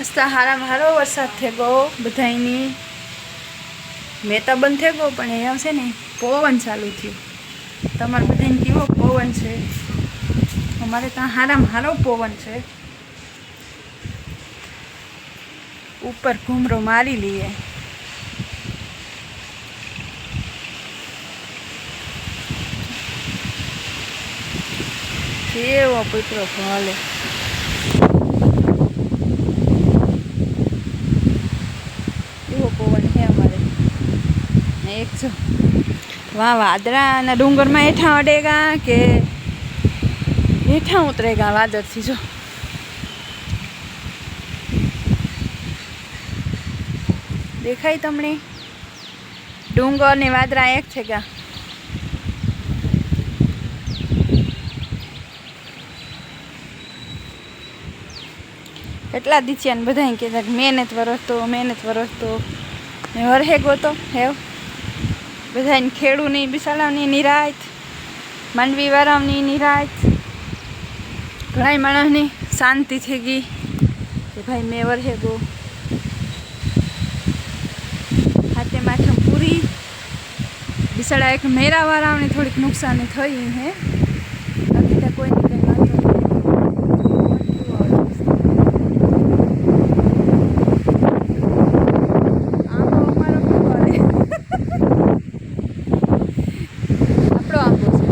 રસ્તા હારામાં હારો વરસાદ થઈ ગયો, બધાયની મેં તો બંધ થઈ ગયો, પણ અહીંયા છે ને પવન ચાલુ થયું. તમારે બધાને કેવો પવન છે? અમારે ત્યાં હારામાં હારો પવન છે. ઉપર ઘૂમરો મારી લઈએ. કેવો પુત્રો ભલે એવો પવન છે અમારે ને એક જો વાહ વાદરાના ડુંગરમાં હેઠા અડેગા કે હેઠા ઉતરેગા? વાદળથી જો. દેખાય તમને? ડુંગર ને વાદળા એક છે ગા. એટલા દીચ્યા ને બધા કે મહેનત વરસતો મહેનત વરસતો. ને વરહે ગોતો હેવ બધાને ખેડૂની બિસાડાની નિરાત માંડવી વારાવની નિરાત ઘણા માણસની શાંતિ થઈ ગઈ કે ભાઈ મેં વરહે ગો હાથે માથે પૂરી. બિસાડા એક મેરા વાળાને થોડીક નુકસાની થઈ હે બાકી તો કોઈને કંઈ વાંધો નહીં. આંબો અમારો કેવો હાલે? આપણો આંબો છે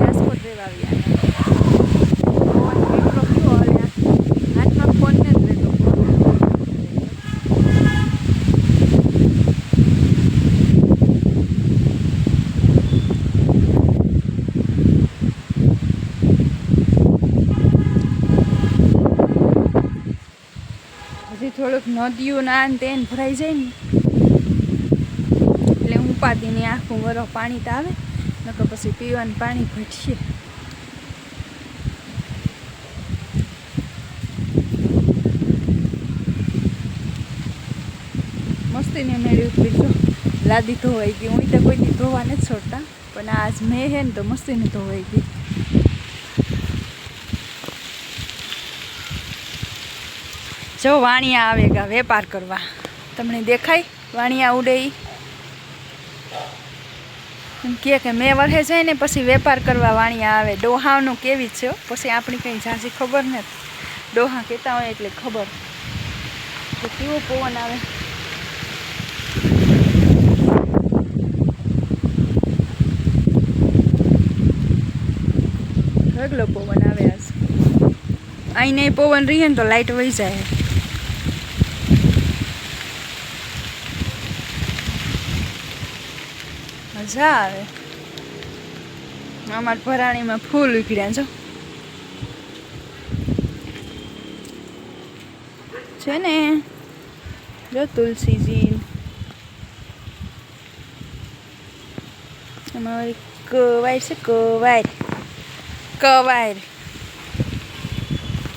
રાજકોટ રહેવા આવ્યા પવન કેટલો કેવો હાલ્યા હાથમાં ફોન ને જ રહેતો થોડુંક નદીઓ ના ને તેને ભરાઈ જાય ને. એટલે ઉપાધિની આખું વરો પાણી તો આવે, નકર પછી પીવાનું પાણી ઘટશે. મસ્તીને મેળવી પીધું લાદી ધોવાઈ ગઈ. હું તો કોઈથી ધોવા નથી છોડતા, પણ આજ મેં હે ને તો મસ્તીને ધોવાઈ ગઈ. જો વાણિયા આવે ગા, વેપાર કરવા. તમને દેખાય? વાણિયા ઉડે એમ કહે કે મેં વરહે જાય ને પછી વેપાર કરવા વાણિયા આવે. ડોહાનું કેવી છે પછી આપણી કંઈ ઝાઝી ખબર નથી. ડોહા કહેતા હોય એટલે ખબર. તો કેવો પવન આવે? રગલો પવન આવે આજ. અહીં નહીં પવન રહીએ ને તો લાઇટ વહી જાય. મજા આવે. અમારા ભરાણીમાં ફૂલ ઉકળ્યા છો છે ને? જો તુલસીજી અમારી કવાય છે, કવાયર. કવાયર.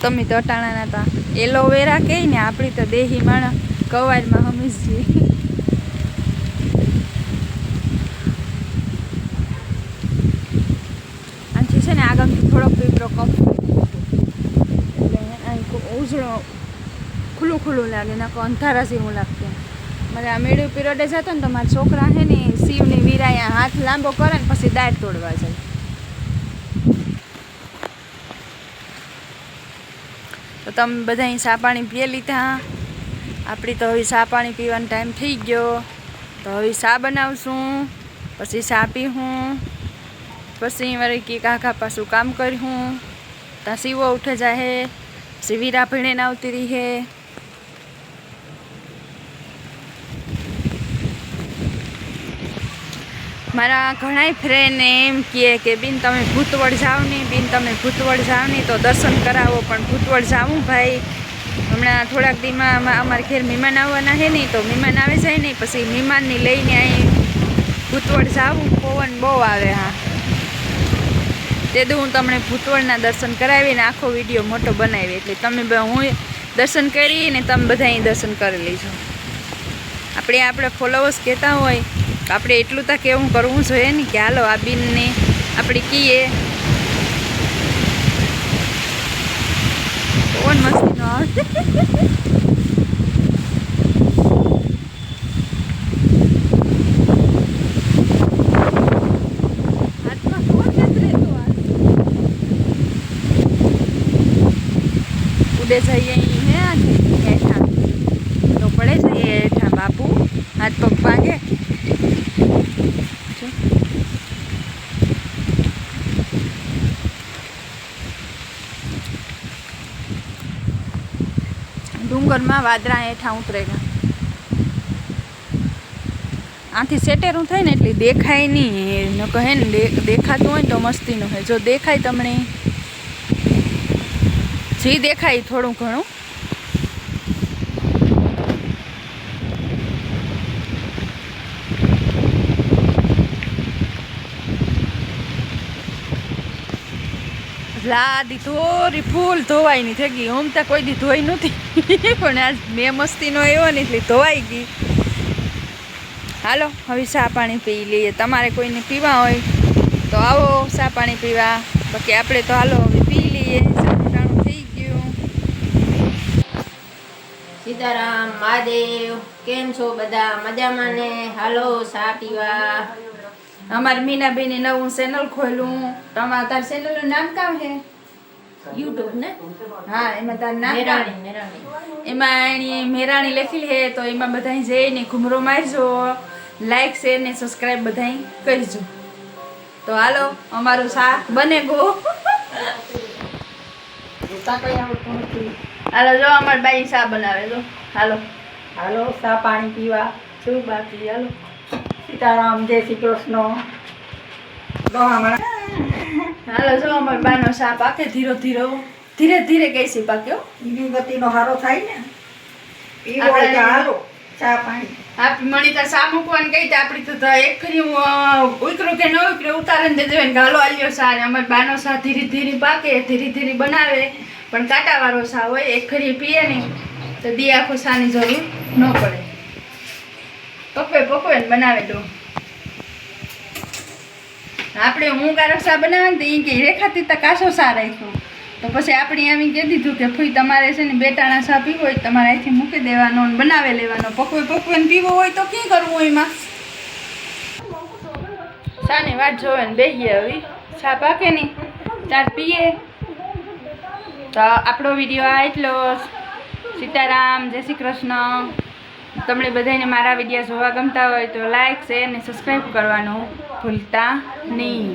તમે તો અટાણાના હતા એલોવેરા કહે ને આપણી તો દેહી માણસ કવાયરમાં હમીશજી આથી છે ને આગળથી થોડોક પીપળો કપ એટલે અહીં ઉજળો, ખુલ્લું ખુલ્લું લાગે નાખો અંધારા જેવું લાગતું. મારે આ મેળવી પીરિયડે જતો ને તો મારા છોકરા છે ને, શિવની વીરાયા હાથ લાંબો કરે ને પછી દાળ તોડવા જાય. તો તમે બધા ચા પાણી પીએ લીધા. આપણી તો હવે સા પાણી પીવાનો ટાઈમ થઈ ગયો. તો હવે સા બનાવશું, પછી સા પીવું પછી વળી કે, કાકા, પાછું કામ કર્યું. ત્યાં સીવો ઉઠે જાહે પછી વીરા ભીણે આવતી રહી. હે મારા ઘણાય ફ્રેન્ડ એમ કહે કે, બિન, તમે ભૂતવળ જાઓ ને, બિન, તમે ભૂતવળ જાઓ ને તો દર્શન કરાવો, પણ ભૂતવળ જાવું ભાઈ. હમણાં થોડાક દીમાં અમા- અમારા ઘેર મહેમાન આવવાના છે ને, તો મહેમાન આવે જાય ને, પછી મહેમાનની લઈને અહીં ભૂતવળ જાવું, પવન બહુ આવે હા. તે દો હું તમને ભૂતવળના દર્શન કરાવીને આખો વીડિયો મોટો બનાવી. એટલે તમે હું દર્શન કરીને તમે બધા અહીં દર્શન કરી લેજો. આપણે આપણે ફોલોવર્સ કહેતા હોય, તો આપણે એટલું તક એવું કરવું જોઈએ ને કે હાલો, આ બિનને આપણે કીએ. કોણ મસ્તીનો ઉડે જઈએ હે હેઠા તો પડે જઈએ હેઠા બાપુ. હાથ પગ ભાગે. ડુંગરમાં વાદરા હેઠા ઉતરેલા. આથી સેટેરું થાય ને એટલે દેખાય નહીં. કહે ને દેખાતું હોય તો મસ્તીનું હોય. જો દેખાય તમને જી દેખાય થોડું ઘણું. લાદી થોડી ફૂલ ધોવાઈની થઈ ગઈ. હું તો કોઈ દી ધોઈ નહોતી. પણ આજ મેં મસ્તીનો આવ્યો ને એટલે ધોવાઈ ગઈ. હાલો, હવે ચા પાણી પી લઈએ. તમારે કોઈને પીવા હોય તો આવો ચા પાણી પીવા. બાકી આપણે તો હાલો હવે પી લઈએ ચાનું ટાણું થઈ ગયું સીતારામ મહાદેવ કેમ છો બધા? મજામાં ને? હાલો ચા પીવા? અમારી મીનાબેને નવું ચેનલ ખોલ્યું. તમારા તાર ચેનલનું નામ કામ છે યુટ્યુબ ને? હા એમાં તાર નામ મેરાણી મેરાણી. એમાં એની મેરાણી લખેલી છે તો એમાં બધાય જઈને ઘુમરો મારજો. લાઈક શેર ને સબસ્ક્રાઈબ બધાય કરજો. તો હાલો અમારું શાક બને ગો કઈ આવડતું નથી. હાલો જો અમાર બાઈ શા બનાવે જો. હાલો. હાલો ચા પાણી પીવા શું બાકી હાલો. સીતારામ જય શ્રી કૃષ્ણ. હાલો જો અમાર બાનો શા પાકે ધીરો ધીરો. ધીરે ધીરે કેસી પાક્યો ગતિનો હારો થાય ને. પીવો હાલો ચા પાણી. આપ મણી તાર શા મૂકવાનું કહી આપણી તો એક ખરી ઉતરું કે ન ઉકરું ઉતારે ને દેજો ગાલો આલ્યો અમારે અમાર બાનો સા ધીરે ધીરે પાકે, ધીરે ધીરે બનાવે. પણ કાંટાવાળો સા હોય, એક ખરી પીએ ને, તો દી આખો સાની જરૂર ન પડે. પકવે પકવે ને બનાવે દો આપણે હું ગારો સા બનાવે ને તો એ કે રેખાતી તો કાસો સા રાખ્યો. તો પછી આપણે એમ કહી દીધું કે ફૂઈ તમારે છે ને બેટાણા સા પીવો હોય તમારે અહીંથી મૂકી દેવાનો અને બનાવી લેવાનો. પકવે પકવે પીવો હોય તો ક્યાં કરવું એમાં? શાની વાત જોવે ને બેહીએ હવે. સા પાકે નહીં ત્યાર પીએ. તો આપણો વીડિયો આ એટલો સીતારામ, જય શ્રી કૃષ્ણ. તમને બધાને મારા વીડિયો જોવા ગમતા હોય તો લાઈક શેર ને સબસ્ક્રાઈબ કરવાનું ભૂલતા નહીં